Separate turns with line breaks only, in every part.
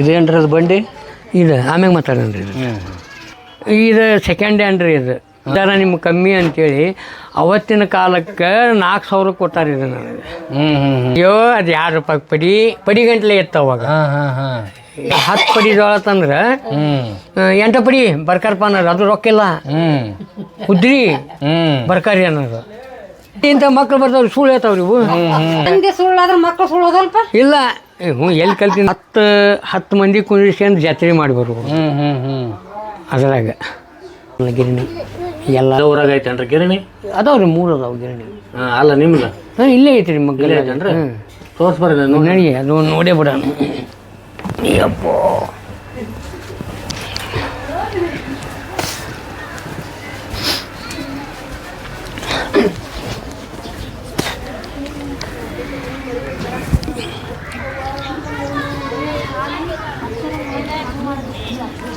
ಇದೇನ್ರಿ ಅದು ಬಂಡಿ?
ಇದು ಆಮ್ಯಾಗ ಮಾತಾಡೋಣ ಇದು. ಇದು ಸೆಕೆಂಡ್ ಹ್ಯಾಂಡ್ ರೀ ಇದು. ದರ ನಿಮ್ಗೆ ಕಮ್ಮಿ ಅಂತೇಳಿ ಅವತ್ತಿನ ಕಾಲಕ್ಕೆ ನಾಲ್ಕು ಸಾವಿರ ಕೊಟ್ಟಾರ ಇದು ನನಗೆ.
ಹ್ಞೂ ಹ್ಞೂ ಹ್ಞೂ
ಅಯ್ಯೋ ಅದು ಯಾರು ರೂಪಾಯಿ ಪಡಿ? ಪಡಿ ಗಂಟ್ಲೆ ಇತ್ತು ಅವಾಗ.
ಹಾಂ ಹಾಂ ಹಾಂ.
ಹತ್ತು ಪಡಿ ಜೋಳ ತಂದ್ರೆ
ಹ್ಞೂ
ಎಂಟು ಪಡಿ ಬರ್ಕಾರಪ್ಪ ಅನ್ನೋದು ಅದು ರೊಕ್ಕ ಇಲ್ಲ
ಹ್ಞೂ
ಉದ್ರಿ
ಹ್ಞೂ
ಬರ್ಕಾರಿ ಅನ್ನೋದು. ಇಂಥ ಮಕ್ಳು ಬರ್ತಾವ್ರಿ ಸುಳ್ಳು ಹೇಳ್ತಾವ್ರಿ ಇವು.
ಆದ್ರೆ ಸುಳ್ಳಾದ್ರೆ ಮಕ್ಕಳು ಸುಳ್ಳೋದಲ್ಪ
ಇಲ್ಲ. ಏ, ಹ್ಞೂ ಎಲ್ಲಿ ಕಲ್ತೀನಿ ಹತ್ತು ಹತ್ತು ಮಂದಿ ಕುಂದಿಸ್ಕೊಂಡು ಜಾತ್ರೆ ಮಾಡಿ ಬರ್ಬೋದು
ಹ್ಞೂ ಹ್ಞೂ ಹ್ಞೂ
ಅದ್ರಾಗ. ಗಿರಣಿ. ಎಲ್ಲ
ಊರಾಗ ಐತೇನ್ರಿ ಗಿರಣಿ?
ಅದಾವ್ರಿ ಮೂರು ಅದಾವ ಗಿರಣಿ.
ಹಾಂ ಅಲ್ಲ ನಿಮ್ಗೆ?
ಹಾಂ ಇಲ್ಲೇ ಐತೆ ರೀ
ಇಲ್ಲೇ ಐತೇನ್ರಿ? ತೋರಿಸ್ಬಾರ್ದು
ನೋಡಿ ಅದು ನೋಡೇ ಬಿಡೋಣ. ಅಯ್ಯಪ್ಪ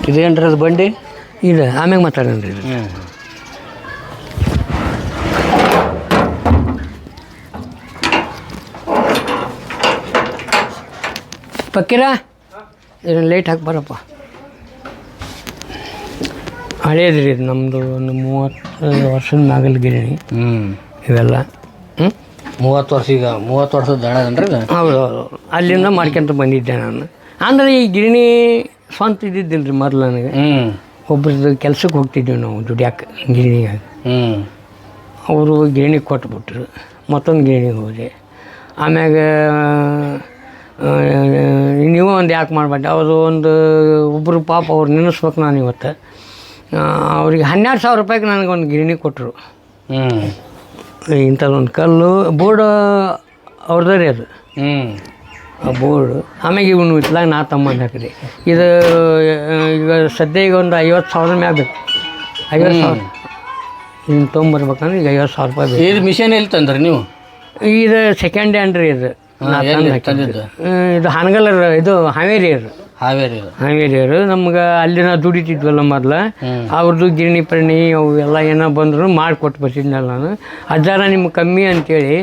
ಇದೇನ್ರಿ ಅದು ಬಂಡಿ?
ಇದು ಆಮ್ಯಾಗ ಮಾತಾಡೋಣ ಇದು
ಹ್ಞೂ
ಪಕ್ಕೀರ? ಇದನ್ನ ಲೈಟ್ ಹಾಕಿ ಬರಪ್ಪ. ರೀ ಇದು ನಮ್ಮದು ಒಂದು ಮೂವತ್ತು ವರ್ಷದ ಮ್ಯಾಗಲ್ ಗಿರಣಿ
ಹ್ಞೂ
ಇವೆಲ್ಲ. ಹ್ಞೂ
ಮೂವತ್ತು ವರ್ಷ ಈಗ ಮೂವತ್ತು ವರ್ಷದ
ಹೌದು ಹೌದು ಅಲ್ಲಿಂದ ಮಾಡ್ಕೊಂತ ಬಂದಿದ್ದೆ ನಾನು. ಅಂದರೆ ಈ ಗಿರಣಿ ಸ್ವಂತ ಇದ್ದಿದ್ದಿಲ್ಲ ರೀ ಮೊದಲು ನನಗೆ. ಒಬ್ರದ್ದು ಕೆಲ್ಸಕ್ಕೆ ಹೋಗ್ತಿದ್ದೀವಿ ನಾವು ದುಡಿಯಾಕೆ ಗಿರಣಿಗೆ.
ಹ್ಞೂ
ಅವರು ಗಿರಣಿ ಕೊಟ್ಬಿಟ್ರು ಮತ್ತೊಂದು ಗಿರಣಿಗೆ ಹೋದೆ. ಆಮ್ಯಾಗ ನೀವು ಒಂದು ಯಾಕೆ ಮಾಡಬೇಡ ಅವರು ಒಂದು ಒಬ್ಬರು ಪಾಪ ಅವ್ರು ನೆನೆಸ್ಬೇಕು ನಾನು ಇವತ್ತು. ಅವ್ರಿಗೆ ಹನ್ನೆರಡು ಸಾವಿರ ರೂಪಾಯಿಗೆ ನನಗೆ ಒಂದು ಗಿರಣಿ ಕೊಟ್ಟರು ಇಂಥದ್ದೊಂದು ಕಲ್ಲು ಬೋರ್ಡ್ ಅವ್ರದ್ದೇ ರೀ ಅದು. ಬೋರ್ಡು ಆಮ್ಯಾಗ ಇವನು ಇತ್ಲಾಗ ನಾ ತಮ್ಮಂದು ಹಾಕಿದೆ. ಇದು ಈಗ ಸದ್ಯ ಈಗ ಒಂದು ಐವತ್ತು ಸಾವಿರ ಮ್ಯಾಗ ಬೇಕು ಐವತ್ತು ಸಾವಿರ. ಇದನ್ನ ತೊಗೊಂಬರ್ಬೇಕಂದ್ರೆ ಈಗ ಐವತ್ತು ಸಾವಿರ ರೂಪಾಯಿ ಬೇಕು.
ಇದು ಮಿಷನ್ ಎಲ್ಲಿ ತಂದ್ರಿ ನೀವು?
ಇದು ಸೆಕೆಂಡ್ ಹ್ಯಾಂಡ್ ರೀ ಇದು. ನಾ
ಎಲ್ಲಿ
ತಂದು ಹಾಕಿದ್ದು. ಇದು ಹಾನಗಲ್ ಇದು ಹಾವೇರಿ ಅದು.
ಹಾವೇರಿ
ಹಾವೇರಿಯವರು ನಮ್ಗೆ ಅಲ್ಲಿ ನಾವು ದುಡಿತಿದ್ವಲ್ಲ ಮೊದ್ಲು. ಅವ್ರದ್ದು ಗಿರಣಿ ಪರಣಿ ಅವು ಎಲ್ಲ ಏನೋ ಬಂದ್ರು ಮಾಡಿಕೊಟ್ಟು ಬರ್ತಿದ್ನಲ್ಲ ನಾನು. ಅಜ್ಜಾರ ನಿಮ್ಗೆ ಕಮ್ಮಿ ಅಂತೇಳಿ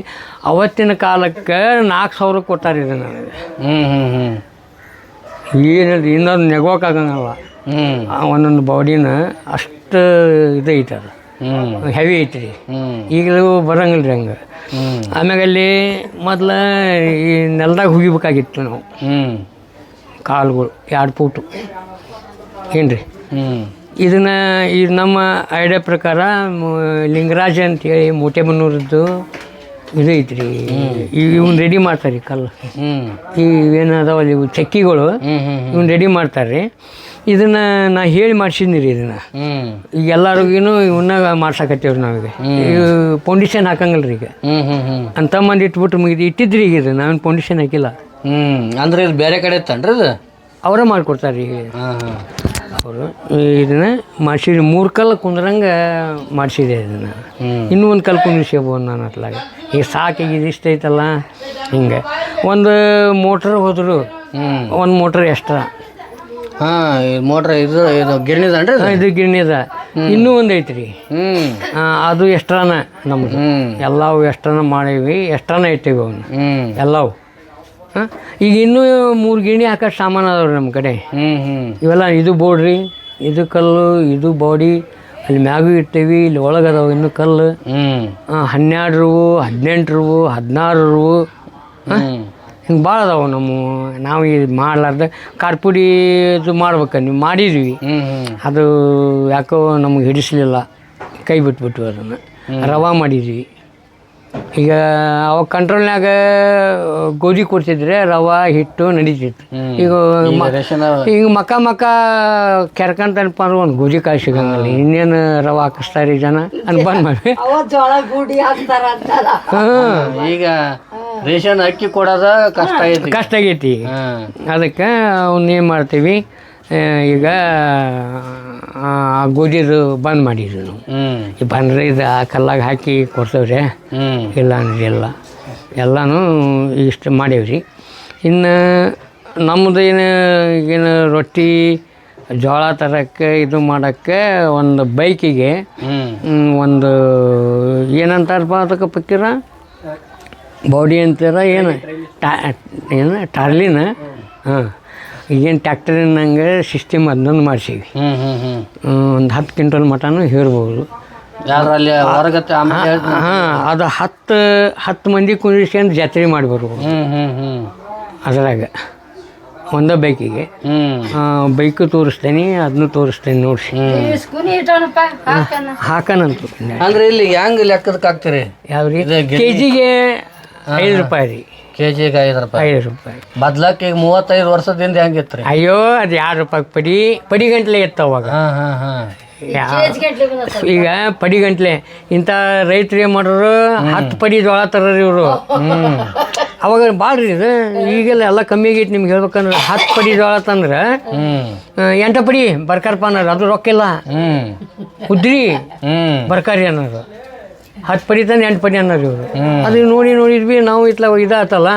ಅವತ್ತಿನ ಕಾಲಕ್ಕೆ ನಾಲ್ಕು ಸಾವಿರ ಕೊಟ್ಟಾರ ಇದು ನನಗೆ.
ಹ್ಞೂ ಹ್ಞೂ ಹ್ಞೂ
ಏನಿಲ್ಲ ಇನ್ನೊಂದು ನೆಗೋಕ್ಕಾಗಂಗಲ್ಲ
ಹ್ಞೂ
ಆ ಒಂದೊಂದು ಬಾಡಿನ ಅಷ್ಟು ಇದೈತೆ ಅದು ಹೆವಿ ಐತ್ರಿ. ಈಗಲೂ ಬರಂಗಿಲ್ಲ ರೀ ಹಂಗೆ ಆಮ್ಯಾಗಲ್ಲಿ ಮೊದ್ಲು ಈ ನೆಲದಾಗ ಹುಗಿಬೇಕಾಗಿತ್ತು ನಾವು.
ಹ್ಞೂ
ಕಾಲುಗಳು ಎರಡು ಫೂಟು ಏನು ರೀ
ಹ್ಞೂ
ಇದನ್ನ ಈ ನಮ್ಮ ಐಡಿಯಾ ಪ್ರಕಾರ ಲಿಂಗರಾಜ ಅಂತೇಳಿ ಮೋಟೆಬನ್ನೂರದ್ದು ಇದು ಐತ್ರಿ. ಇವನ್ ರೆಡಿ ಮಾಡ್ತಾರೆ ಈ ಕಲ್ಲು
ಹ್ಞೂ
ಇವೇನು ಅದಾವಲ್ಲ ಇವು ಚಕ್ಕಿಗಳು ಇವನ್ ರೆಡಿ ಮಾಡ್ತಾರೆ ಇದನ್ನ ನಾ ಹೇಳಿ ಮಾಡ್ಸಿದ್ನಿ ರೀ ಇದನ್ನ. ಈಗ ಎಲ್ಲರಿಗೂ ಇವನ್ನ ಮಾಡ್ಸಕತ್ತೇವ್ರಿ ನಾವೀಗ. ಪೌಂಡೇಶನ್ ಫೌಂಡೇಶನ್ ಹಾಕಂಗಿಲ್ಲ ರೀ ಈಗ. ಅಂತ ಮಂದಿ ಇಟ್ಬಿಟ್ಟು ಮುಗಿದು ಇಟ್ಟಿದ್ರಿ ಈಗ ಇದು ನಾವೇನು ಫೌಂಡೇಶನ್ ಹಾಕಿಲ್ಲ.
ಹ್ಮ್. ಅಂದ್ರೆ ಇದು ಬೇರೆ ಕಡೆ ಇತ್ತನ್ರಿ ಇದು?
ಅವರೇ ಮಾಡ್ಕೊಡ್ತಾರೆ ಈಗ. ಅವರು ಇದನ್ನ ಮಾಡಿಸಿದ್ರಿ ಮೂರು ಕಲ್ ಕುಂದ್ರಂಗ ಮಾಡಿಸಿದೆ ಇದನ್ನ. ಇನ್ನೂ ಒಂದು ಕಲ್ಲು ಕುಂದಿಸ್ಕೋಬೋದು ನಾನು ಅತ್ಲಾಗ ಈಗ ಸಾಕು ಇದು ಇಷ್ಟ ಐತಲ್ಲ ಹಿಂಗೆ. ಒಂದು ಮೋಟ್ರ್ ಹೋದ್ರು ಒಂದು ಮೋಟ್ರ್ ಎಕ್ಸ್ಟ್ರಾ.
ಹಾಂ ಮೋಟ್ರ್ ಇದು ಇದು ಗಿರಣಿದನ್ರಿ ಇದು
ಇದು ಗಿರಣಿ ಅದ ಇನ್ನೂ ಒಂದು ಐತ್ರಿ ಅದು ಎಷ್ಟ್ರಾನ
ನಮ್ದು.
ಎಲ್ಲವು ಎಕ್ಸ್ಟ್ರಾನ ಮಾಡೀವಿ ಎಷ್ಟರನ ಇಟ್ಟೀವಿ ಅವನು.
ಹ್ಞೂ
ಎಲ್ಲವೂ. ಹಾಂ ಈಗ ಇನ್ನೂ ಮೂರು ಗಿರಣಿ ಹಾಕೋ ಸಾಮಾನು ಅದಾವ್ರಿ ನಮ್ಮ ಕಡೆ. ಇವೆಲ್ಲ ಇದು ಬೋಡ್ರಿ ಇದು ಕಲ್ಲು ಇದು ಬಾಡಿ. ಅಲ್ಲಿ ಮ್ಯಾಗು ಇರ್ತೀವಿ ಇಲ್ಲಿ ಒಳಗೆ ಅದಾವ ಇನ್ನು ಕಲ್ಲು. ಹನ್ನೆರಡು ರೂ ಹದಿನೆಂಟು ರೂ ಹದಿನಾರು ರೂ
ಹ್ಞೂ
ಹಿಂಗೆ ಭಾಳ ಅದಾವೆ ನಮ್ಮ. ನಾವು ಇದು ಮಾಡ್ಲಾರ್ದ ಕಾರ್ಪುಡಿ ಇದು ಮಾಡ್ಬೇಕು ನೀವು ಮಾಡಿದ್ವಿ. ಅದು ಯಾಕೋ ನಮಗೆ ಹಿಡಿಸ್ಲಿಲ್ಲ. ಕೈ ಬಿಟ್ಬಿಟ್ವಿ ಅದನ್ನು. ರವಾ ಮಾಡಿದ್ವಿ. ಈಗ ಅವಾಗ ಕಂಟ್ರೋಲ್ನಾಗ ಗೋಧಿ ಕೊಡ್ತಿದ್ರೆ ರವಾ ಹಿಟ್ಟು ನಡೀತಿತ್ತು. ಈಗ ಈಗ ಮಕ್ಕ ಮಕ್ಕ ಕೆರ್ಕಂತನಪ್ಪ ಅಂದ್ರೆ ಒಂದು ಗೋಧಿ ಕಾಯಿ ಸಿಗಂಗಿಲ್ಲ ಇನ್ನೇನು ರವಾ ಹಾಕಿಸ್ತಾರೆ ಜನ ಅಂತ ಬಂದ್ ಮಾಡಿ.
ಈಗ ರೇಷನ್ ಅಕ್ಕಿ ಕೊಡೋದ ಕಷ್ಟ ಐತಿ
ಕಷ್ಟ ಆಗೈತಿ ಅದಕ್ಕೆ ಅವ್ನ ಏನು ಮಾಡ್ತೀವಿ ಆ, ಈಗ ಆ, ಗೋಧಿದು ಬಂದ್ ಮಾಡಿದ್ವಿ ನಾವು. ಈ ಬಂದ್ರೆ ಇದು ಆ ಕಲ್ಲಾಗ ಹಾಕಿ ಕೊಡ್ತೇವ್ರಿ ಇಲ್ಲ ಅಂದ್ರೆ ಇಲ್ಲ. ಎಲ್ಲನೂ ಇಷ್ಟು ಮಾಡೇವ್ರಿ ಇನ್ನು ನಮ್ಮದು ಏನು ಏನು ರೊಟ್ಟಿ ಜೋಳ ತರಕ್ಕೆ ಇದು ಮಾಡೋಕ್ಕೆ ಒಂದು ಬೈಕಿಗೆ ಹ್ಮ್, ಒಂದು ಏನಂತಾರಪ್ಪ ಅದಕ್ಕೆ ಪಕ್ಕಿರ ಬಾಡಿ ಅಂತೀರ ಏನು? ಟಾ ಏನು ಟಾರ್ಲಿನ? ಹಾಂ. ಈಗೇನು ಟ್ಯಾಕ್ಟರಿನಂಗೆ ಸಿಸ್ಟಮ್ ಅದನ್ನೊಂದು ಮಾಡಿಸೀವಿ ಒಂದು ಹತ್ತು ಕ್ವಿಂಟಲ್ ಮಟನೂ ಹೇಳ್ಬೋದು
ಯಾರು ಅಲ್ಲಿ ಹೊರಗತ್ತೆ ಆಮೇಲೆ ಹೇಳ್ತೀನಿ.
ಹಾಂ ಅದು ಹತ್ತು ಹತ್ತು ಮಂದಿ ಕುಂದಿಸ್ಕೊಂಡು ಜಾತ್ರೆ ಮಾಡಿ ಬರ್ಬೋದು
ಹ್ಞೂ
ಅದರಾಗ. ಒಂದೇ ಬೈಕಿಗೆ.
ಬೈಕ್
ಬೈಕು ತೋರಿಸ್ತೇನೆ ಅದನ್ನು ತೋರಿಸ್ತೇನೆ ನೋಡಿಸಿ. ಹಾಕನಂತ.
ಅಂದ್ರೆ ಇಲ್ಲಿ ಹೆಂಗ್ ಲೆಕ್ಕದಕ್ಕೆ ಹಾಕ್ತೀರಿ?
ಯಾವ ರೀ?
ಕೆಜಿಗೆ ಗಿರಣಿ-
ಕೆ ಜಿಗೆ ಐದು ರೂಪಾಯಿ ರೀ.
ಕೆ ಜಿಗೆ ಐದು ರೂಪಾಯಿ.
ಐದು ರೂಪಾಯಿ.
ಬದ್ಲಾಕ್ ಈಗ ಮೂವತ್ತೈದು ವರ್ಷದಿಂದ ಹೆಂಗಿತ್ರಿ?
ಅಯ್ಯೋ ಅದು ಎರಡು ರೂಪಾಯಿ ಪಡಿ? ಪಡಿ ಗಂಟ್ಲೆ ಇತ್ತು ಅವಾಗ.
ಹಾಂ ಹಾಂ ಹಾ.
ಈಗ ಪಡಿ ಗಂಟ್ಲೆ. ಇಂಥ ರೈತರು ಏನು ಮಾಡೋರು ಹತ್ತು ಪಡಿ ಜೋಳ ತರೋರು ಇವರು. ಅವಾಗ ಭಾಳ ರೀ ಇದು. ಈಗೆಲ್ಲ ಎಲ್ಲ ಕಮ್ಮಿ ಆಗೈತಿ ನಿಮ್ಗೆ ಹೇಳ್ಬೇಕಂದ್ರೆ ಹತ್ತು ಪಡಿ ಜೋಳ ತಂದ್ರೆ ಎಂಟ ಪಡಿ ಬರ್ಕಾರಪ್ಪ ಅನ್ನೋರು ಅದು ರೊಕ್ಕ
ಇಲ್ಲ.
ಉದ್ರಿ
ಹ್ಮ್.
ಬರ್ಕಾರಿ ಅನ್ನೋರು ಹತ್ತು ಪಡಿ ತಂದು ಎಂಟು ಪಡಿ ಅನ್ನೋರು ಇವರು. ಅದು ನೋಡಿ ನೋಡಿದ್ವಿ ನಾವು ಇತ್ಲ ಇದಾತಲ್ಲ.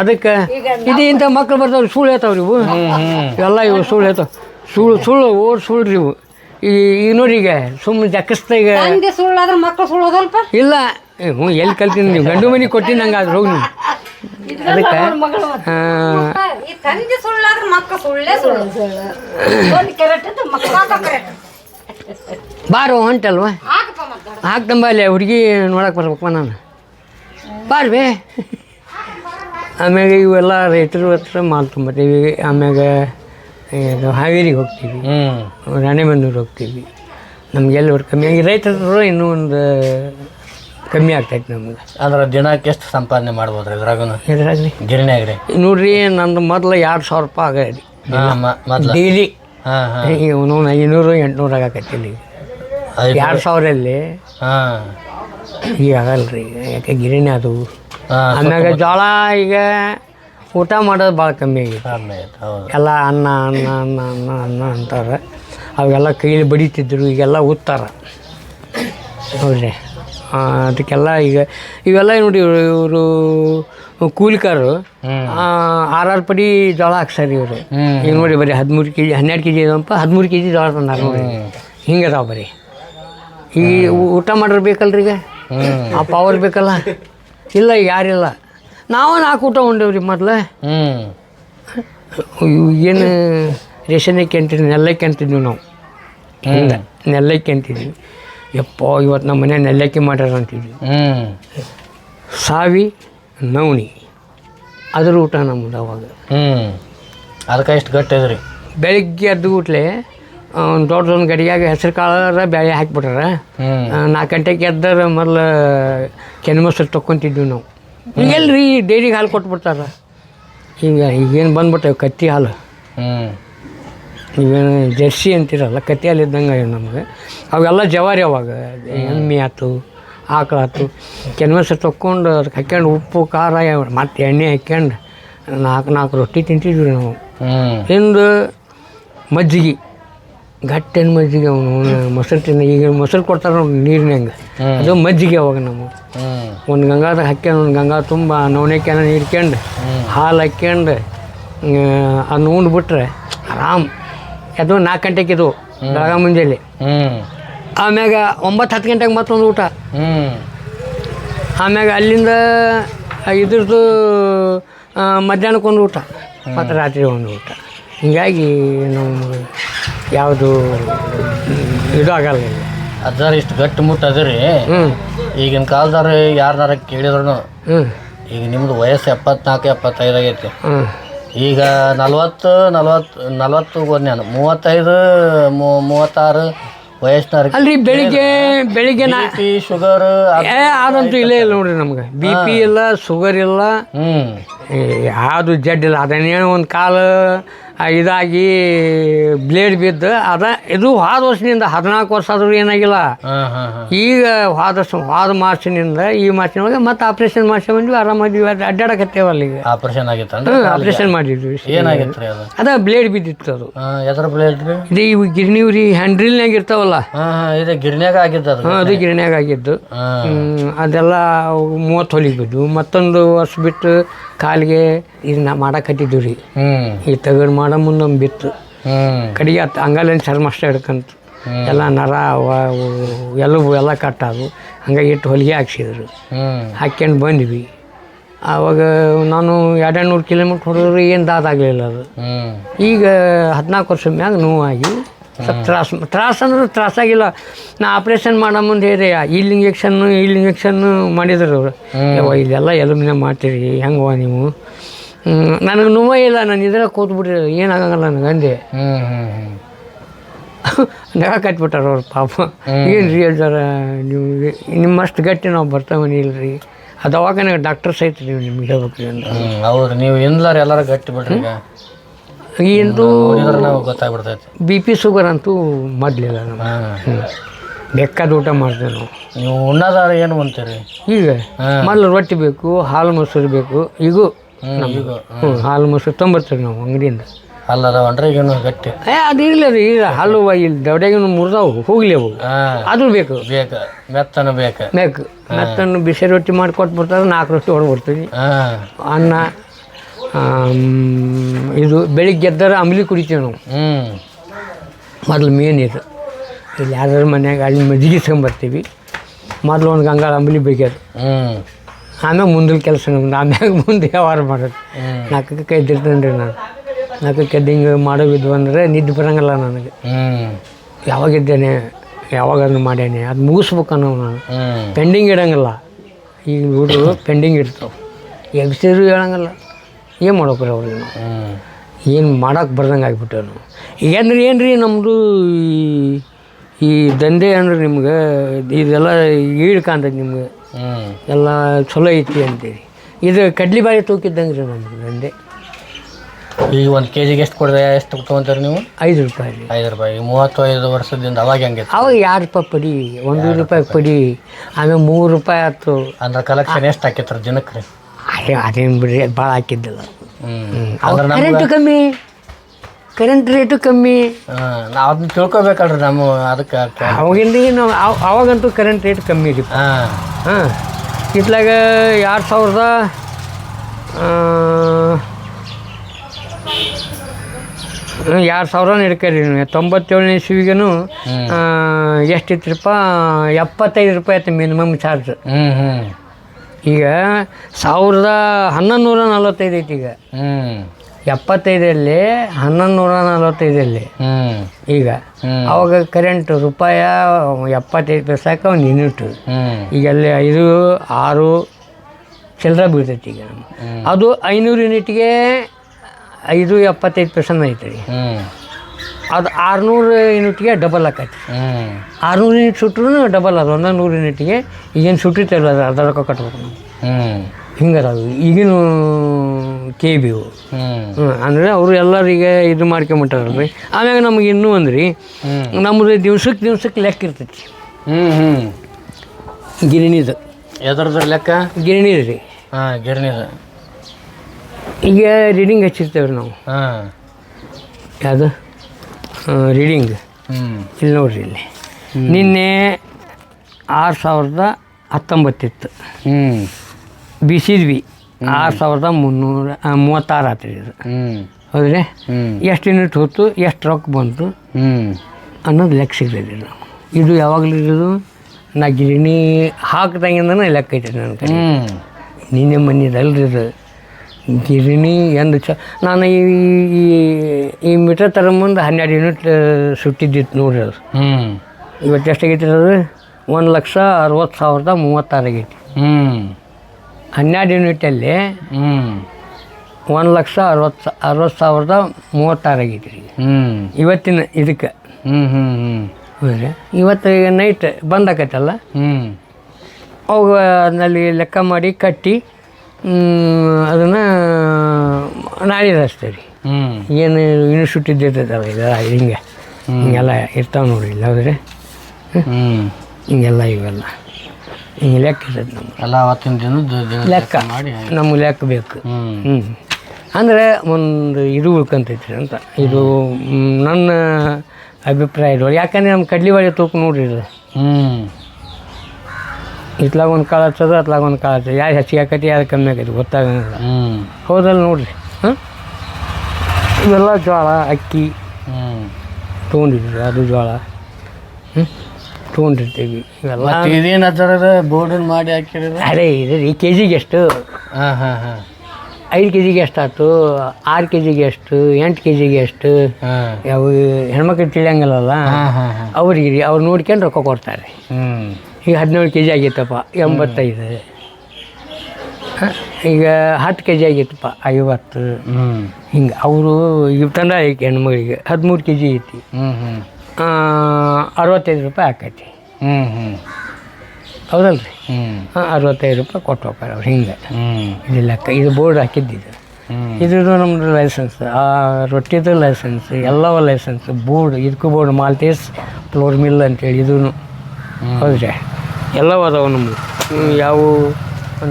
ಅದಕ್ಕೆ ಇದು ಇಂಥ ಮಕ್ಳು ಬರ್ತಾವ್ರಿ ಸುಳ್ಳು ಹೇಳ್ತಾವ್ರಿ ಇವು. ಎಲ್ಲ ಇವು ಸುಳ್ಳು ಹೇಳ್ತಾವ. ಸುಳ್ಳು ಸುಳ್ಳು ಓಡ್ ಸುಳ್ಳು ರೀ ಇವು. ಈ ಈಗ ನೋಡಿ ಈಗ ಸುಮ್ಮನೆ ಜಕ್ಕಸ್ತ ಈಗ ಇಲ್ಲ ಹ್ಞೂ ಎಲ್ಲಿ ಕಲ್ತೀನಿ ನೀವು? ಗಂಡು ಮನೆ ಕೊಟ್ಟಿನಿ ನಂಗೆ ಅದು ಹೋಗಿ ನೀವು. ಅದಕ್ಕೆ
ಮಗಳು
ಬಾರೋ ಹೊಂಟಲ್ವ?
ಹಾಕ್ ಮತ್ತೆ
ಹಾಕ್ತಂಬ ಅಲ್ಲಿ ಹುಡುಗಿ ನೋಡಕ್ಕೆ ಬರ್ಬೇಕಪ್ಪ ನಾನು. ಬಾರ್ವೆ ಆಮ್ಯಾಗ ಇವೆಲ್ಲ ರೈತರ ಹತ್ರ ಮಾಲ್ ತೊಂಬತ್ತೀವಿ ಆಮ್ಯಾಗ ಇದು ಹಾವೇರಿಗೆ ಹೋಗ್ತೀವಿ.
ಹ್ಮ್.
ರಾಣೆಬೆನ್ನೂರು ಹೋಗ್ತೀವಿ. ನಮಗೆಲ್ಲ ಒಟ್ಟು ಕಮ್ಮಿ ಆಗಿ ರೈತರು ಇನ್ನೂ ಒಂದು ಕಮ್ಮಿ ಆಗ್ತೈತೆ ನಮ್ಗೆ.
ಅದರ ದಿನಕ್ಕೆ ಎಷ್ಟು ಸಂಪಾದನೆ ಮಾಡ್ಬೋದ್ರಿ ಇದ್ರಾಗೂ
ಗಿರಣಿ
ಆಗ್ರಿ
ನೋಡ್ರಿ ನಂದು ಮೊದಲು ಎರಡು ಸಾವಿರ ರೂಪಾಯಿ ಆಗೈತಿ. ಡೈಲಿ ಒಂದೊಂದು ಐನೂರು ಎಂಟುನೂರು ಆಗಾಕತ್ತಿಲ್ಲ ಈಗ. ಎರಡು ಸಾವಿರಲ್ಲಿ ಈಗ ಆಗಲ್ಲ ರೀ ಈಗ. ಯಾಕೆ ಗಿರಿನೇ ಅದು. ಆಮ್ಯಾಗ ಜೋಳ ಈಗ ಊಟ ಮಾಡೋದು ಭಾಳ ಕಮ್ಮಿ
ಆಗಿದೆ.
ಎಲ್ಲ ಅನ್ನ ಅನ್ನ ಅನ್ನ ಅನ್ನ ಅನ್ನ ಅಂತಾರೆ. ಅವೆಲ್ಲ ಕೈಲಿ ಬಡಿತಿದ್ರು ಈಗೆಲ್ಲ ಊದ್ತಾರೆ ಹೌದ್ರಿ. ಅದಕ್ಕೆಲ್ಲ ಈಗ ಇವೆಲ್ಲ ನೋಡಿ ಇವರು ಕೂಲಿಕಾರರು.
ಆರ್
ಆರ್ ಪಡಿ ಜೋಳ ಹಾಕ್ಸಾರಿ ಇವರು. ಈಗ ನೋಡಿ ಬರೀ ಹದಿಮೂರು ಕೆ ಜಿ ಹನ್ನೆರಡು ಕೆ ಜಿ ಇದಂಪ ಹದಿಮೂರು ಕೆ ಜಿ ಜೋಳ ತಂದಾರ ನೋಡಿ. ಹಿಂಗೆ ಅದಾವ ಬರೀ. ಈ ಊಟ ಮಾಡೋರು ಬೇಕಲ್ರಿ ಈಗ? ಆ ಪವರ್ ಬೇಕಲ್ಲ? ಇಲ್ಲ ಯಾರಿಲ್ಲ. ನಾವು ನಾಲ್ಕು ಊಟ ಉಂಡೇವ್ರಿ ಮೊದ್ಲು. ಏನು ರೇಷನ್ನೇ ಕ್ಯಾಂಟೀನ್ ನೆಲ್ಲಕ್ಕೆ ಅಂತಿದ್ವಿ ನಾವು. ಹಿಂಗೆ ನೆಲ್ಲಕ್ಕಿ ಅಂತಿದ್ವಿ ಯಪ್ಪ ಇವತ್ತು ನಮ್ಮ ಮನೆ ನೆಲ್ಲಕ್ಕಿ ಮಾಡ್ಯಾರ ಅಂತಿದ್ವಿ. ಸಾವಿ ನವಣಿ ಅದ್ರ ಊಟ ನಮ್ದು ಅವಾಗ.
ಅದಕ್ಕೆ ಎಷ್ಟು ಗಟ್ಟಿ ಇದ್ರಿ?
ಬೆಳಿಗ್ಗೆ ಎದ್ದು ಊಟ್ಲೆ ಒಂದು ದೊಡ್ಡದೊಂದು ಗಡಿಯಾಗ ಹೆಸರು ಕಾಳಾರ ಬೇಳೆ ಹಾಕ್ಬಿಟ್ರ ನಾಲ್ಕು ಗಂಟೆಗೆ ಎದ್ದರ ಮೊದಲು ಕೆನೆ ಮೊಸರು ತೊಗೊತಿದ್ವಿ ನಾವು ರೀ ಡೈರಿಗೆ ಹಾಲು ಕೊಟ್ಬಿಡ್ತಾರ. ಈಗ ಈಗೇನು ಬಂದ್ಬಿಟ್ಟೆ ಕತ್ತಿ ಹಾಲು. ಇವೇನು ಜರ್ಸಿ ಅಂತಿರಲ್ಲ ಕತ್ತಿಯಲ್ಲಿದ್ದಂಗೆ ಇದ್ದಂಗೆ ನಮ್ಗೆ. ಅವೆಲ್ಲ ಜವಾರಿ ಅವಾಗ. ಎಮ್ಮೆ ಆಯ್ತು ಆಕಳು ಆಯ್ತು ಕೆನ್ವಸ ತೊಗೊಂಡು ಅದಕ್ಕೆ ಹಾಕ್ಯಂಡು ಉಪ್ಪು ಖಾರ ಮತ್ತು ಎಣ್ಣೆ ಹಾಕ್ಯಂಡು ನಾಲ್ಕು ನಾಲ್ಕು ರೊಟ್ಟಿ ತಿಂತಿದ್ವಿ ರೀ ನಾವು.
ಇಂದು
ಹಿಂದು ಮಜ್ಜಿಗೆ. ಗಟ್ಟಿನ ಮಜ್ಜಿಗೆ ಅವನು ಮೊಸರು ತಿನ್ನ ಈಗ ಮೊಸರು ಕೊಡ್ತಾರೆ ನೋಡಿ ನೀರಿನಂಗೆ ಅದು ಮಜ್ಜಿಗೆ ಅವಾಗ ನಮಗೆ. ಒಂದು ಗಂಗಾದಾಗ ಹಾಕ್ಯಂಡು ಒಂದು ಗಂಗಾ ತುಂಬ ನವಣೆ ಕ್ಯಾನ ನೀರ್ಕೊಂಡು ಹಾಲು ಹಾಕ್ಯಂಡು ಅದನ್ನ ಉಂಡ್ಬಿಟ್ರೆ ಆರಾಮ್. ಅದು ನಾಲ್ಕು ಗಂಟೆಗೆ ಇದು ಬೆಳಗ ಮುಂಜಾನೆ ಆಮ್ಯಾಗ ಒಂಬತ್ತು ಹತ್ತು ಗಂಟೆಗೆ ಮತ್ತೊಂದು ಊಟ. ಆಮ್ಯಾಗ ಅಲ್ಲಿಂದ ಇದ್ರದ್ದು ಮಧ್ಯಾಹ್ನಕ್ಕೆ ಮಧ್ಯಾಹ್ನಕ್ಕೊಂದು ಊಟ ಮತ್ತು ರಾತ್ರಿ ಒಂದು ಊಟ. ಹೀಗಾಗಿ ನಾವು ಯಾವುದು ಇದು ಆಗಲ್ಲ.
ಅದರ ಇಷ್ಟು ಗಟ್ಟಿ ಮುಟ್ಟ ಅದರಿ
ಹ್ಞೂ
ಈಗಿನ ಕಾಲದಾರ ಯಾರ್ದಾರ ಕೇಳಿದ್ರು
ಹ್ಞೂ
ಈಗ ನಿಮ್ದು ವಯಸ್ಸು ಎಪ್ಪತ್ನಾಲ್ಕು ಎಪ್ಪತ್ತೈದು ಆಗೈತಿ.
ಹ್ಞೂ
ಈಗ ನಲ್ವತ್ತು ನಲ್ವತ್ತು ನಲ್ವತ್ತು ನಾನು. ಮೂವತ್ತೈದು ಮೂವತ್ತಾರು ವಯಸ್ಸಿನವ್ರಿಗೆ
ಅಲ್ರಿ ಬೆಳಿಗ್ಗೆ ಬೆಳಿಗ್ಗೆ ನಾ
ಬಿ ಪಿ ಶುಗರ್
ಏ ಅದಂತೂ ಇಲ್ಲೇ ಇಲ್ಲ ನೋಡ್ರಿ ನಮ್ಗೆ. ಬಿ ಪಿ ಇಲ್ಲ ಶುಗರ್ ಇಲ್ಲ. ಹ್ಞೂ ಯಾವುದು ಜಡ್ ಇಲ್ಲ. ಅದನ್ನೇನೋ ಒಂದು ಕಾಲು ಇದಾಗಿ ಬ್ಲೇಡ್ ಬಿದ್ದು ಅದ ಇದು ಹಾದ ವರ್ಷದಿಂದ ಹದಿನಾಲ್ಕು ವರ್ಷ ಆದರೂ ಏನಾಗಿಲ್ಲ. ಈಗ ಹೋದ ಹಾದ ಮಾರ್ಚಿನಿಂದ ಈ ಮಾರ್ಚಿನೊಳಗೆ ಮತ್ತೆ ಆಪ್ರೇಷನ್ ಮಾಡ್ಸಿ ಬಂದ್ವಿ ಆರಾಮಾಗಿ ಅಡ್ಡಾಡಕತ್ತೇವಲ್ಲ ಈಗ.
ಆಪರೇಷನ್
ಆಗಿತ್ತು ಆಪರೇಷನ್ ಮಾಡಿದ್ವಿ
ಏನಾಗಿತ್ತು ಅದು?
ಬ್ಲೇಡ್ ಬಿದ್ದಿತ್ತು ಅದು.
ಎದ್ರ ಬ್ಲೇಡ್
ಇದು ಇವು ಗಿರ್ನಿವ್ರಿ ಹ್ಯಾಂಡ್ರಿಲ್ನಾಗ ಇರ್ತಾವಲ್ಲ.
ಇದು ಗಿರ್ನ್ಯಾಗ ಆಗಿದ್ದು ಅದು
ಅದು ಗಿರಣಿಯಾಗ ಆಗಿದ್ದು. ಅದೆಲ್ಲ ಮೂವತ್ತು ಹೊಲಿಗೆ ಬಿದ್ದು ಮತ್ತೊಂದು ವರ್ಷ ಬಿಟ್ಟು ಕಾಲಿಗೆ ಇದನ್ನ ಮಾಡಕತ್ತಿದ್ವಿ ರೀ ಈ ತಗಡು ಮಾಡೋ ಮುಂದೊಂದು ಬಿತ್ತು
ಕಡಿಗೆ
ಕಡೆಗೆ ಹಂಗಲ್ಲಿ ಅಂಗಾಲಿನ ಚರ್ಮ ಅಷ್ಟೇ ಹಿಡ್ಕಂತ ಎಲ್ಲ ನರ ಎಲುಬು ಎಲ್ಲ ಕಟ್ಟದು ಹಂಗಾಗಿ ಇಟ್ಟು ಹೊಲಿಗೆ ಹಾಕ್ಸಿದ್ರು. ಹಾಕ್ಕೊಂಡು ಬಂದ್ವಿ. ಆವಾಗ ನಾನು ಎರಡು ನೂರು ಕಿಲೋಮೀಟ್ರ್ ಹೊಡೆದ್ರೆ ಏನು ದಾದಾಗಲಿಲ್ಲ ಅದು. ಈಗ ಹದಿನಾಲ್ಕು ವರ್ಷದ ಮ್ಯಾಗ ನೋವಾಗಿ ಸ್ವಲ್ಪ ತ್ರಾಸ ತ್ರಾಸ ಅಂದ್ರೆ ತ್ರಾಸಾಗಿಲ್ಲ ನಾ ಆಪ್ರೇಷನ್ ಮಾಡೋ ಮುಂದೆ ಹೇಳಿ ಇಲ್ಲಿ ಇಂಜೆಕ್ಷನ್ನು ಇಲ್ಲಿ ಇಂಜೆಕ್ಷನ್ನು ಮಾಡಿದ್ರು ಅವರು. ಯವ್ವ ಇದೆಲ್ಲ ಎಲುಮಿನ ಮಾಡ್ತೀರಿ ಹೆಂಗವ ನೀವು? ನನಗೆ ನೋವೇ ಇಲ್ಲ. ನಾನು ಇದ್ರೆ ಕೂತ್ಬಿಟ್ರಿ ಏನಾಗಲ್ಲ ನನಗೆ ಅಂದೆ.
ಹ್ಮ್ ಹ್ಮ್ ಹ್ಮ್.
ನೆಗ ಕಟ್ಬಿಟ್ಟಾರ ಅವ್ರು ಪಾಪ. ಏನು ರೀ ಹೇಳ್ತಾರ ನೀವು? ನಿಮ್ಮಷ್ಟು ಗಟ್ಟಿ ನಾವು ಬರ್ತಾವನಿ ಇಲ್ರಿ? ಅದು ಅವಾಗ ನನಗೆ ಡಾಕ್ಟರ್ ಸಹಿತ ನೀವು ನಿಮ್ಗೆ ಹೇಳ್ಬೇಕು ಅಂತ
ಹೌದು ನೀವು ಎಂದ್ಲಾರ ಎಲ್ಲರೂ ಗಟ್ಟಿ ಬಿಡ್ರಿ ಈಗ
ಇಂದು
ನೋಡಿದ್ರೆ ನಾವು ಗೊತ್ತಾಗ್ಬಿಡ್ತೈತಿ.
ಬಿ ಪಿ ಶುಗರ್ ಅಂತೂ ಮೊದಲಿಲ್ಲ ನಮ್ಮ ಬೆಕ್ಕದ ಊಟ ಮಾಡ್ತೇವೆ ನಾವು.
ನೀವು ಉಣ್ಣದಾರ ಏನು ಅಂತೀರಿ?
ಈಗ ಮೊದಲು ರೊಟ್ಟಿ ಬೇಕು ಹಾಲು ಮೊಸರು ಬೇಕು ಈಗೂ ಹ್ಞೂ ಹಾಲು ಮೊಸರು ತೊಂಬರ್ತೀವಿ ನಾವು ಅಂಗಡಿಯಿಂದ.
ಅಲ್ಲದವನ್ರಿ ಈಗೇನು ಗಟ್ಟಿ.
ಏ ಅದು ಇರಲಿ ಅದು ಈಗ ಹಾಲು ಇಲ್ಲಿ ದವಡೆಗೂ ಮುರಿದವು ಹೋಗ್ಲಿ ಅವು ಅದು ಬೇಕು.
ಬೇಕು ಮೆತ್ತನ ಬೇಕು.
ಬೇಕು. ಮೆತ್ತನ್ನು ಬಿಸಿ ರೊಟ್ಟಿ ಮಾಡಿ ಕೊಟ್ಬಿಡ್ತಾರೆ ನಾಲ್ಕು ರೊಟ್ಟಿ ಹೊಡ್ಬಿಡ್ತೀವಿ. ಅನ್ನ ಇದು ಬೆಳಿಗ್ಗೆ ಎದ್ದರೆ ಅಂಬಲಿ ಕುಡಿತೀವಿ ನಾವು. ಮೊದಲು ಮೇನ್ ಇದು. ಇಲ್ಲಿ ಯಾರ್ಯಾರ ಮನ್ಯಾಗ ಅಲ್ಲಿ ಮಜ್ಜಿಗೆ ಬರ್ತೀವಿ ಮೊದಲು ಒಂದು ಗಂಗಾಳ ಅಂಬ್ಲಿ ಬೇಕದು
ಹ್ಮ್.
ಆಮ್ಯಾಗ ಮುಂದಿನ ಕೆಲಸ ನಮ್ದು. ಆಮ್ಯಾಗ ಮುಂದೆ ವ್ಯವಹಾರ ಮಾಡೋದು. ನಾಲ್ಕಕ್ಕೆ ಎದ್ದಿರ್ತೇನೆ ರೀ ನಾನು. ನಾಲ್ಕಕ್ಕೆ ಎದ್ದು ಹಿಂಗೆ ಮಾಡೋವಿದ್ವು ಅಂದರೆ ನಿದ್ದೆ ಬರೋಂಗಿಲ್ಲ ನನಗೆ. ಯಾವಾಗ ಇದ್ದೇನೆ ಯಾವಾಗಾದ್ರೂ ಮಾಡ್ಯಾನೆ. ಅದು ಮುಗಿಸ್ಬೇಕು ಅನ್ನೋ ನಾನು. ಪೆಂಡಿಂಗ್ ಇಡೋಂಗಿಲ್ಲ. ಈಗ ಹುಡುಗರು ಪೆಂಡಿಂಗ್ ಇಡ್ತಾವೆ. ಎಬ್ಸಿದ್ರು ಹೇಳಂಗಿಲ್ಲ. ಏನು ಮಾಡ್ಬೇಕ್ರಿ ಅವ್ರಿಗೆ ನಾವು ಏನು ಮಾಡೋಕೆ ಬರ್ದಂಗೆ ಆಗಿಬಿಟ್ಟೆ ನಾವು ಈಗಂದ್ರೆ ಏನು ರೀ ನಮ್ಮದು ಈ ಈ ದಂಧೆ ಅಂದ್ರೆ ನಿಮ್ಗೆ ಇದೆಲ್ಲ ಈಡ್ ಕಾಣ್ತೈತಿ ನಿಮ್ಗೆ? ಎಲ್ಲ ಚಲೋ ಐತಿ ಅಂತೇಳಿ ಇದು ಕಡ್ಲಿ ಬಾಯಿ ತೂಕಿದ್ದಂಗೆ ರೀ ನಮ್ಗೆ ದಂಧೆ.
ಈಗ ಒಂದು ಕೆ ಜಿಗೆ ಎಷ್ಟು ಕೊಡಿದೆ ಎಷ್ಟು ತೊಗೊಂತೀರಿ ನೀವು?
ಐದು ರೂಪಾಯಿ ರೀ.
ಐದು ರೂಪಾಯಿ. ಮೂವತ್ತೈದು ವರ್ಷದಿಂದ ಅವಾಗ ಹೆಂಗೆ
ಅವಾಗ ಎರಡು ರೂಪಾಯಿ ಪಡಿ? ಒಂದು ರೂಪಾಯಿ ಪಡಿ. ಆಮೇಲೆ ಮೂರು ರೂಪಾಯಿ ಆಯ್ತು.
ಅಂದ್ರೆ ಕಲೆಕ್ಷನ್ ಎಷ್ಟು ಹಾಕಿತ್ತು ದಿನಕ್ಕೆ ರೀ?
ಅದೇ ಅದೇನು ಬಿಡ್ರಿ ಭಾಳ ಹಾಕಿದ್ದಿಲ್ಲ. ಅವಾಗ ಕರೆಂಟ್ ಕಮ್ಮಿ ಕರೆಂಟ್ ರೇಟು ಕಮ್ಮಿ.
ನಾವು ಅದನ್ನ ತಿಳ್ಕೊಬೇಕಲ್ರಿ ನಮ್ಮ ಅದಕ್ಕೆ
ಅವಾಗಿಂದ ನಾವು ಅವಾಗಂತೂ ಕರೆಂಟ್ ರೇಟ್ ಕಮ್ಮಿ ರೀ
ಹಾಂ.
ಹಾಂ. ಇತ್ಲಾಗ ಎರಡು ಸಾವಿರದ ಎರಡು ಸಾವಿರ ಹಿಡ್ಕರಿ ತೊಂಬತ್ತೇಳನೇ ಇಸ್ವಿಗೂ ಎಷ್ಟಿತ್ತಪ್ಪ ಎಪ್ಪತ್ತೈದು ರೂಪಾಯಿ ಆಯ್ತು ಮಿನಿಮಮ್ ಚಾರ್ಜ್
ಹ್ಞೂ ಹ್ಞೂ
ಈಗ ಸಾವಿರದ ಹನ್ನೊಂದು ನೂರ ನಲವತ್ತೈದು ಐತಿ ಈಗ. ಎಪ್ಪತ್ತೈದಲ್ಲಿ ಹನ್ನೊಂದು ನೂರ ನಲವತ್ತೈದಲ್ಲಿ ಈಗ ಅವಾಗ ಕರೆಂಟ್ ರೂಪಾಯ ಎಪ್ಪತ್ತೈದು ಪೈಸಾಕ ಒಂದು ಯೂನಿಟ್ ಈಗ ಅಲ್ಲಿ ಐದು ಆರು ಚಿಲ್ಲರೆ ಬೀಳ್ತೈತಿ ಈಗ. ಅದು ಐನೂರು ಯೂನಿಟ್ಗೆ ಐದು ಎಪ್ಪತ್ತೈದು ಪರ್ಸೆಂಟ್ ಐತೆ ರೀ ಅದು ಆರುನೂರು ಯೂನಿಟ್ಗೆ ಡಬಲ್ ಆಕೈತಿ. ಆರುನೂರು ಯೂನಿಟ್ ಸುಟ್ಟರು ಡಬಲ್ ಅದು ಒಂದೊಂದು ನೂರು ಯೂನಿಟ್ಗೆ ಈಗೇನು ಸುಟ್ಟಿರ್ತಲ್ಲ ಅದು ಅರ್ಧ ರೊಕ್ಕ ಕಟ್ಬೇಕು ನಾವು.
ಹ್ಞೂ
ಹಿಂಗೆ ಅದು ಈಗಿನ ಕೆ ಬಿ
ಹ್ಞೂ
ಹ್ಞೂ ಅಂದರೆ ಅವರು ಎಲ್ಲರಿಗೆ ಇದು ಮಾಡ್ಕೊಂಬಿಟ್ಟಾರಲ್ರಿ. ಆಮ್ಯಾಗ ನಮ್ಗೆ ಇನ್ನೂ ಅಂದ್ರಿ ನಮ್ಮದು ದಿವ್ಸಕ್ಕೆ ದಿವ್ಸಕ್ಕೆ ಲೆಕ್ಕ ಇರ್ತೈತಿ.
ಹ್ಞೂ ಹ್ಞೂ
ಗಿರಣಿದು.
ಎದ್ರದ್ರ ಲೆಕ್ಕ?
ಗಿರಣಿ ರೀ.
ಹಾಂ ಗಿರಣಿದು.
ಈಗ ರೀಡಿಂಗ್ ಹಚ್ಚಿರ್ತೇವೆ ರೀ ನಾವು.
ಹಾಂ.
ಯಾವುದು? ರೀಡಿಂಗ್ ಇಲ್ಲಿ ನೋಡ್ರಿ ಇಲ್ಲಿ. ನಿನ್ನೆ ಆರು ಸಾವಿರದ ಹತ್ತೊಂಬತ್ತಿತ್ತು. ಬಿಸಿದ್ವಿ. ಆರು ಸಾವಿರದ ಮುನ್ನೂರ ಮೂವತ್ತಾರು ಆತ್ರಿ ಇದು.
ಹ್ಞೂ
ಹೌದ್ರಿ? ಎಷ್ಟು ಯೂನಿಟ್ ಹೊತ್ತು ಎಷ್ಟು ರೊಕ್ಕ ಬಂತು? ಅನ್ನೋದು ಲೆಕ್ಕ ಸಿಗ್ತೈತಿ ನಾವು ಇದು ಯಾವಾಗಲೂ ಇರೋದು ನಾ ಗಿರಣಿ ಹಾಕ್ದಂಗೆ ಲೆಕ್ಕ ಐತೆ ನನ್ನ ಕಡೆ. ನಿನ್ನೆ ಮನೆಯದಲ್ರಿ ಇದು. ಗಿರಣಿ ಎಂದು ಚ ನಾನು ಈ ಈ- ಈ ಮೀಟರ್ ತರ ಮುಂದೆ ಹನ್ನೆರಡು ಯೂನಿಟ್ ಸುಟ್ಟಿದ್ದಿತ್ತು ನೋಡ್ರಿ ಅದು.
ಹ್ಞೂ
ಇವತ್ತು ಎಷ್ಟಾಗೈತಿ ಅದು? ಒಂದು ಲಕ್ಷ ಅರವತ್ತು ಸಾವಿರದ ಮೂವತ್ತಾರು ಆಗೈತಿ.
ಹ್ಞೂ
ಹನ್ನೆರಡು ಯೂನಿಟಲ್ಲಿ
ಹ್ಞೂ
ಒಂದು ಲಕ್ಷ ಅರವತ್ತು ಅರವತ್ತು ಸಾವಿರದ ಮೂವತ್ತಾರು ಆಗೈತಿ ರೀ.
ಹ್ಞೂ
ಇವತ್ತಿನ ಇದಕ್ಕೆ.
ಹ್ಞೂ ಹ್ಞೂ ಹ್ಞೂ
ಹೌದ್ರಿ? ಇವತ್ತು ನೈಟ್ ಬಂದಾಕೈತಲ್ಲ
ಹ್ಞೂ
ಅವಾಗ ಅದನ್ನಲ್ಲಿ ಲೆಕ್ಕ ಮಾಡಿ ಕಟ್ಟಿ ಅದನ್ನು ನಾಳೆ ಹಚ್ತೇವೆ ರೀ. ಏನು ಯೂನಿವರ್ಸಿಟಿ ಇದ್ದಿರ್ತೈತಲ್ಲ ಈಗ ಹಿಂಗೆ. ಹಿಂಗೆಲ್ಲ ಇರ್ತಾವೆ ನೋಡಿ ಇಲ್ಲ ಹೌದ್ರಿ.
ಹ್ಞೂ
ಹಿಂಗೆಲ್ಲ ಇವೆಲ್ಲ. ಹಿಂಗೆ ಲೆಕ್ಕ ಇರ್ತೈತೆ ನಮ್ಗೆ.
ಎಲ್ಲ ಅವತ್ತಿನ ದಿನದ ದಿನ
ಲೆಕ್ಕ
ಮಾಡಿ
ನಮ್ಗೆ ಲೆಕ್ಕ ಬೇಕು.
ಹ್ಞೂ
ಅಂದರೆ ಒಂದು ಇದು ಉಳ್ಕೊಂತೈತಿ ಅಂತ. ಇದು ನನ್ನ ಅಭಿಪ್ರಾಯ ಇರೋ ಯಾಕಂದ್ರೆ ನಮ್ಮ ಕಡ್ಲಿವಾಡಿ ತೂಕ ನೋಡಿರಿ ಇದು.
ಹ್ಞೂ
ಇತ್ಲಾಗ ಒಂದು ಕಾಳು ಹಚ್ಚೋದು ಅತ್ಲಾಗ ಒಂದು ಕಾಳು ಹಚ್ಚೋದು. ಯಾರು ಹೆಚ್ಚಿಗೆ ಆಕೈತಿ ಯಾರು ಕಮ್ಮಿ ಆಕೈತಿ ಗೊತ್ತಾಗಂಗಿಲ್ಲ
ಹ್ಞೂ
ಹೌದಲ್ಲ ನೋಡ್ರಿ. ಹಾಂ? ಇವೆಲ್ಲ ಜೋಳ ಅಕ್ಕಿ
ಹ್ಞೂ
ತೊಗೊಂಡಿದ್ರು ಅದು ಜೋಳ ಹ್ಞೂ ತೊಗೊಂಡಿರ್ತೀವಿ. ಇವೆಲ್ಲ
ಮತ್ತೆ ಇದೇನು ಹಚ್ಚಾರ ಬೋರ್ಡನ್ ಮಾಡಿ ಹಾಕಿರೋದು?
ಅರೆ ಇದು ರೀ ಕೆ ಜಿಗೆ ಎಷ್ಟು?
ಹಾಂ ಹಾಂ ಹಾಂ.
ಐದು ಕೆ ಜಿಗೆ ಎಷ್ಟಾಯ್ತು ಆರು ಕೆ ಜಿಗೆ ಎಷ್ಟು? ಎಂಟು ಕೆ ಜಿಗೆ ಎಷ್ಟು?
ಹಾಂ.
ಯಾವ ಹೆಣ್ಮಕ್ಳು ತಿಳಿಯಂಗಿಲ್ಲಲ್ಲ?
ಹಾಂ ಹಾಂ ಹಾಂ.
ಅವ್ರಿಗೆ ರೀ ಅವ್ರು ನೋಡ್ಕೊಂಡು ರೊಕ್ಕ ಕೊಡ್ತಾರೆ.
ಹ್ಞೂ
ಈಗ ಹದಿನೇಳು ಕೆ ಜಿ ಆಗಿತ್ತಪ್ಪ ಎಂಬತ್ತೈದು. ಹ? ಈಗ ಹತ್ತು ಕೆ ಜಿ ಆಗಿತ್ತಪ್ಪ ಐವತ್ತು. ಹಿಂಗೆ ಅವರು ಇವ್ ತಂದ ಐತಿ ಹೆಣ್ಮಗಳಿಗೆ ಹದಿಮೂರು ಕೆ ಜಿ ಐತಿ ಅರವತ್ತೈದು ರೂಪಾಯಿ ಆಕೈತಿ.
ಹ್ಞೂ ಹ್ಞೂ
ಹೌದಲ್ಲ ರೀ ಅರವತ್ತೈದು ರೂಪಾಯಿ ಕೊಟ್ಟು ಹೋಗ್ತಾರೆ ಅವ್ರು ಹಿಂಗೆ.
ಇದಿಲ್ಲ
ಇದು ಲೆಕ್ಕ ಇದು. ಬೋರ್ಡ್ ಹಾಕಿದ್ದಿದ್ದು ಇದ್ರದ್ದು ನಮ್ಮದು ಲೈಸೆನ್ಸ್ ಆ ರೊಟ್ಟಿದು ಲೈಸೆನ್ಸ್ ಎಲ್ಲವ ಲೈಸೆನ್ಸ್ ಬೋರ್ಡ್ ಇದಕ್ಕೂ ಬೋರ್ಡ್ ಮಾಲ್ಟೇಸ್ ಫ್ಲೋರ್ ಮಿಲ್ ಅಂತೇಳಿ ಇದೂ ಹೌದ್ರಿ. ಎಲ್ಲವೂ ಅದಾವೆ ನಮ್ಗೆ ಯಾವ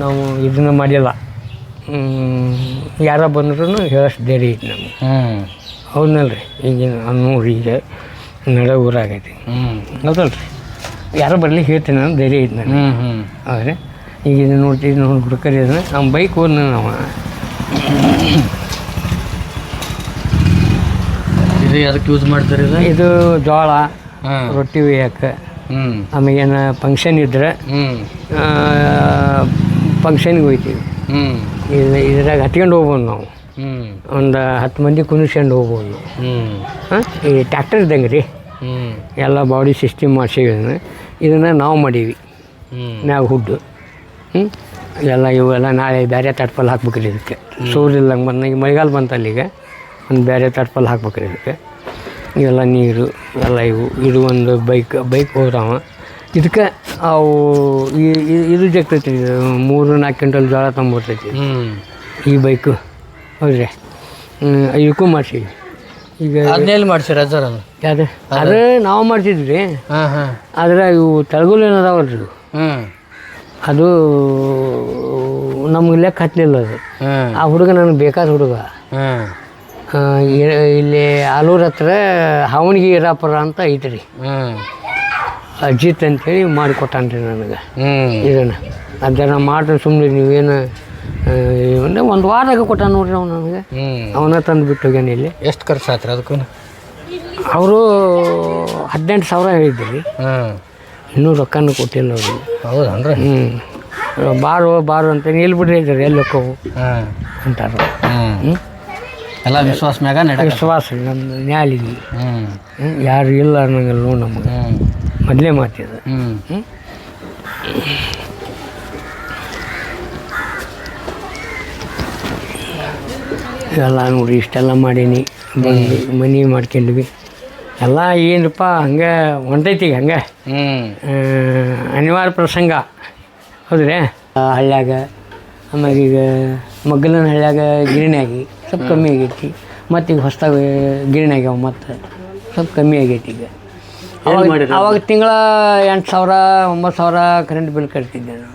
ನಾವು ಇದನ್ನು ಮಾಡಿಲ್ಲ. ಯಾರ ಬಂದ್ರೂ ಹೇಳಷ್ಟು ಧೈರ್ಯ ಐತಿ ನಮ್ಗೆ.
ಹ್ಞೂ
ಹೌದಲ್ರಿ ಈಗ ನೋಡಿ ಈಗ ನಡೆ ಊರಾಗೈತಿ.
ಹ್ಞೂ
ಹೌದಲ್ರಿ. ಯಾರೋ ಬರಲಿ ಹೇಳ್ತೀನಿ ನಾನು ಧೈರ್ಯ ಐತಿ ನಾನು
ಹ್ಞೂ ಹ್ಞೂ
ಹೌದ್ರಿ. ಈಗ ಇದನ್ನು ನೋಡ್ತೀವಿ ನೋಡಿ ಹುಡುಕರಿ ಅದನ್ನ. ನಮ್ಮ ಬೈಕ್ ಹೋದ್ನ ನಾವು
ಇದು ಅದಕ್ಕೆ ಯೂಸ್ ಮಾಡ್ತಾರೆ ಇದು?
ಇದು ಜೋಳ
ಹಾಂ
ರೊಟ್ಟಿ ಬೇಯಕ್ಕೆ
ಹ್ಞೂ
ಏನ ಫಂಕ್ಷನ್ ಇದ್ರೆ ಫಂಕ್ಷನ್ಗೆ ಹೋಗ್ತೀವಿ ಇದು ಇದ್ರಾಗ ಹತ್ಕೊಂಡು ಹೋಗ್ಬೋದು ನಾವು. ಒಂದು ಹತ್ತು ಮಂದಿ ಕುಣಿಸ್ಕೊಂಡು ಹೋಗ್ಬೋದು. ಹಾಂ? ಈ ಟ್ಯಾಕ್ಟರ್ ಇದ್ದಂಗೆ ರೀ.
ಹ್ಞೂ
ಎಲ್ಲ ಬಾಡಿ ಸಿಸ್ಟಮ್ ಮಾಡ್ಸೀವಿ ಇದನ್ನು ನಾವು ಮಾಡೀವಿ. ನಾವು ಹುಡ್ಡು ಹ್ಞೂ ಎಲ್ಲ ಇವೆಲ್ಲ ನಾಳೆ ಬೇರೆ ತಟ್ಪಲ್ಲಿ ಹಾಕ್ಬೇಕ್ರಿ ಇದಕ್ಕೆ. ಸೂರ್ಯ ಇಲ್ಲಂಗೆ ಬಂದಂಗೆ ಮಳೆಗಾಲ ಬಂತಲ್ಲ ಈಗ ಒಂದು ಬೇರೆ ಹಾಕ್ಬೇಕು ಹಾಕ್ಬೇಕ್ರಿ ಇದಕ್ಕೆ. ಇವೆಲ್ಲ ನೀರು ಎಲ್ಲ ಇವು. ಇದು ಒಂದು ಬೈಕ್ ಬೈಕ್ ಹೋಗ್ತಾವ. ಇದಕ್ಕೆ ಅವು ಇದು ಜಗ್ತೈತಿ ಮೂರು ನಾಲ್ಕು ಕ್ವಿಂಟಲ್ ಜೋಳ ತಂಬರ್ತೈತಿ
ಹ್ಞೂ
ಈ ಬೈಕು. ಹೌದ್ರಿ? ಇದಕ್ಕೂ ಮಾಡ್ಸೀವಿ ಈಗ
ಅದನ್ನೆಲ್ಲಿ ಮಾಡ್ಸಿರ ಸರ್ ಅದು?
ಯಾವ್ದು? ಅದು? ನಾವು ಮಾಡ್ತಿದ್ವಿ
ಹಾಂ ಹಾಂ.
ಆದ್ರೆ ಇವು ತಳಗುಲು ಏನದಾವಲ್ರಿ ಅದು ನಮ್ಗೆ ಲೆಕ್ಕ ಹತ್ತಲಿಲ್ಲ ಅದು. ಆ ಹುಡುಗ ನನಗೆ ಬೇಕಾದ ಹುಡುಗ. ಇಲ್ಲಿ ಆಲೂರು ಹತ್ರ ಅವನಿಗೆ ಇರಾಪುರ ಅಂತ ಐತ್ರಿ.
ಹ್ಞೂ
ಅಜಿತ್ ಅಂತೇಳಿ ಮಾಡಿಕೊಟ್ಟಾನ್ರಿ ನನಗೆ. ಇದನ್ನು. ಅದನ್ನು ಮಾಡ್ರಿ ಸುಮ್ಮನೆ ನೀವೇನು ಏನು ಒಂದು ಒಂದು ವಾರದಾಗ ಕೊಟ್ಟ ನೋಡ್ರಿ ಅವ್ನು ನನಗೆ. ಅವನ ತಂದು ಬಿಟ್ಟು ಹೋಗ್ಯಾನ ಇಲ್ಲಿ.
ಎಷ್ಟು ಖರ್ಚು ಆತ್ರಿ ಅದಕ್ಕೂ
ಅವರು ಹದಿನೆಂಟು ಸಾವಿರ ಹೇಳಿದ್ರಿ. ಇನ್ನೂ ರೊಕ್ಕನೂ ಕೊಟ್ಟಿಲ್ಲ ಅವರು
ಹೌದನ್ರಿ
ಹ್ಞೂ ಬಾರು ಬಾರು ಅಂತ ಎಲ್ಲಿ ಬಿಡ್ರಿ ಇದ್ದಾರೆ ಎಲ್ಲಿ ಹೋಕ್ಕವು ಅಂತಾರೆ
ಹ್ಞೂ ಎಲ್ಲ ವಿಶ್ವಾಸ ಮ್ಯಾಗ ನಡ
ವಿಶ್ವಾಸ ನಮ್ದು ನ್ಯಾಲಿಗೆ
ಹ್ಞೂ
ಯಾರು ಇಲ್ಲ ಅನ್ನೋಂಗಿಲ್ಲ ನೋಡಿ ನಮಗೆ. ಮೊದಲೇ ಮಾತಿದ
ಹ್ಞೂ
ಹ್ಮ್? ಎಲ್ಲ ನೋಡಿ ಇಷ್ಟೆಲ್ಲ ಮಾಡೀನಿ. ಬಂದು ಮನೆ ಮಾಡ್ಕೊಂಡ್ವಿ. ಎಲ್ಲ ಏನಪ್ಪ ಹಂಗೆ ಹೊಂಟೈತಿ ಈಗ ಹಂಗೆ. ಅನಿವಾರ್ಯ ಪ್ರಸಂಗ. ಹೌದ್ರಿ? ಆ ಹಳ್ಳ್ಯಾಗ ಆಮ್ಯಾಗ ಈಗ ಮಗ್ಗಲನ ಹಳ್ಳ್ಯಾಗ ಗಿರಣಿ ಸ್ವಲ್ಪ ಕಮ್ಮಿ ಆಗೈತಿ. ಮತ್ತು ಈಗ ಹೊಸ್ದಾಗಿ ಗಿರಣಿ ಆಗ್ಯಾವ ಮತ್ತು ಸ್ವಲ್ಪ ಕಮ್ಮಿ ಆಗೈತಿ ಈಗ. ಅವಾಗ ಅವಾಗ ತಿಂಗಳ ಎಂಟು ಸಾವಿರ ಒಂಬತ್ತು ಸಾವಿರ ಕರೆಂಟ್ ಬಿಲ್ ಕಟ್ತಿದ್ದೆ ನಾನು.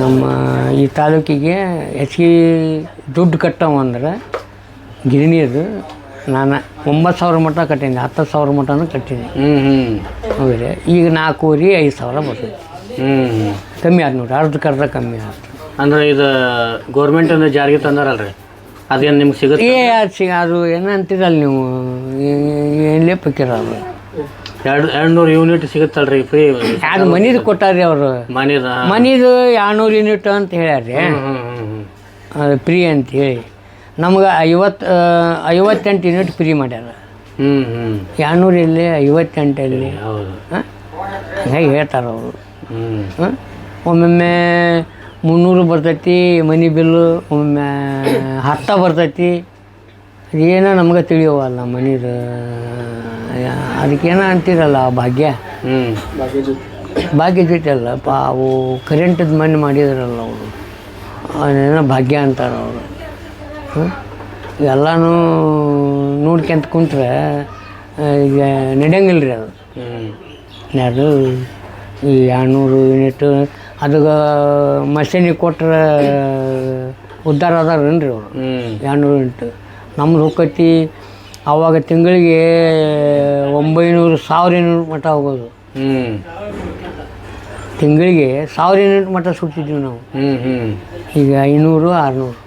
ನಮ್ಮ ಈ ತಾಲೂಕಿಗೆ ಹೆಚ್ಚಿಗೆ ದುಡ್ಡು ಕಟ್ಟವು ಅಂದ್ರೆ ಗಿರಣಿಯದು ನಾನು ಒಂಬತ್ತು ಸಾವಿರ ಮಟ್ಟ ಕಟ್ಟಿದ್ದೆ ಹತ್ತು ಸಾವಿರ ಮಟ್ಟನೂ ಕಟ್ಟಿದ್ದೆ.
ಹ್ಞೂ ಹ್ಞೂ
ಹೌದ್ರಿ? ಈಗ ನಾಲ್ಕೂವರೆ ಐದು ಸಾವಿರ ಬರ್ತದೆ.
ಹ್ಞೂ
ಕಮ್ಮಿ ಆಯ್ತು ನೋಡ್ರಿ ಅರ್ಧಕ್ಕರ್ಧ ಕಮ್ಮಿ ಆಯ್ತು
ಅಂದ್ರೆ ಇದು ಗೌರ್ಮೆಂಟಿಂದ ಜಾರಿಗೆ ತಂದಾರಲ್ರಿ? ಅದೇನು ನಿಮ್ಗೆ ಸಿಗುತ್ತೆ?
ಏ ಅದು ಸಿಗ ಅದು ಏನು ಅಂತೀರಲ್ಲ ನೀವು. ಏನ್ಲೇ ಪಕ್ಕಿರ ಅದು?
ಎರಡು ಎರಡ್ನೂರು ಯೂನಿಟ್ ಸಿಗುತ್ತಲ್ರಿ ಫ್ರೀ
ಅದು ಮನಿದು ಕೊಟ್ಟಾರ್ರಿ ಅವರು.
ಮನೆದ?
ಮನಿದು ಎರಡ್ನೂರು ಯೂನಿಟ್ ಅಂತ ಹೇಳ್ಯಾರ್ರಿ. ಅದು ಫ್ರೀ ಅಂತ ಹೇಳಿ. ನಮ್ಗೆ ಐವತ್ತು ಐವತ್ತೆಂಟು ಯೂನಿಟ್ ಫ್ರೀ ಮಾಡ್ಯಾರ.
ಹ್ಞೂ ಹ್ಞೂ
ಎರಡ್ನೂರು ಇಲ್ಲಿ ಐವತ್ತೆಂಟಲ್ಲಿ
ಹೌದು.
ಹಂಗಾಗಿ ಹೇಳ್ತಾರೆ ಅವರು.
ಹ್ಞೂ
ಒಮ್ಮೊಮ್ಮೆ ಮುನ್ನೂರು ಬರ್ತೈತಿ ಮನೆ ಬಿಲ್ಲು ಒಮ್ಮೆ ಹತ್ತ ಬರ್ತೈತಿ. ಅದೇನೋ ನಮ್ಗೆ ತಿಳಿಯವಲ್ಲ ಮನಿದು. ಅದಕ್ಕೇನೋ ಅಂತೀರಲ್ಲ ಆ ಭಾಗ್ಯ?
ಹ್ಞೂ
ಭಾಗ್ಯ ಜೊತೆ ಅಲ್ಲ ಪಾ ಅವು ಕರೆಂಟದ ಮನೆ ಮಾಡಿದ್ರಲ್ಲ ಅವರು. ಅದೇನೋ ಭಾಗ್ಯ ಅಂತಾರೆ ಅವರು. ಎಲ್ಲನೂ ನೋಡ್ಕೊಂತ ಕುಂತ್ರೆ ಈಗ ನಡೆಯಂಗಿಲ್ಲ ರೀ ಅದು.
ಹ್ಞೂ
ಅದು ಈ ಎರಡುನೂರು ಯೂನಿಟ್ ಅದಕ್ಕೆ ಮಷೀನಿಗೆ ಕೊಟ್ರೆ ಉದ್ಧಾರ ಅದಾರೇನ್ರಿ ಅವರು?
ಹ್ಞೂ
ಎಂಟು. ನಮ್ದು ಹೋಗತಿ ಆವಾಗ ತಿಂಗಳಿಗೆ ಒಂಬೈನೂರು ಸಾವಿರ ಯೂನಿಟ್ ಮಟ್ಟ ಹೋಗೋದು.
ಹ್ಞೂ
ತಿಂಗಳಿಗೆ ಸಾವಿರ ಯೂನಿಟ್ ಮಟ್ಟ ಸುಡ್ತಿದ್ವಿ ನಾವು. ಈಗ ಐನೂರು ಆರುನೂರು.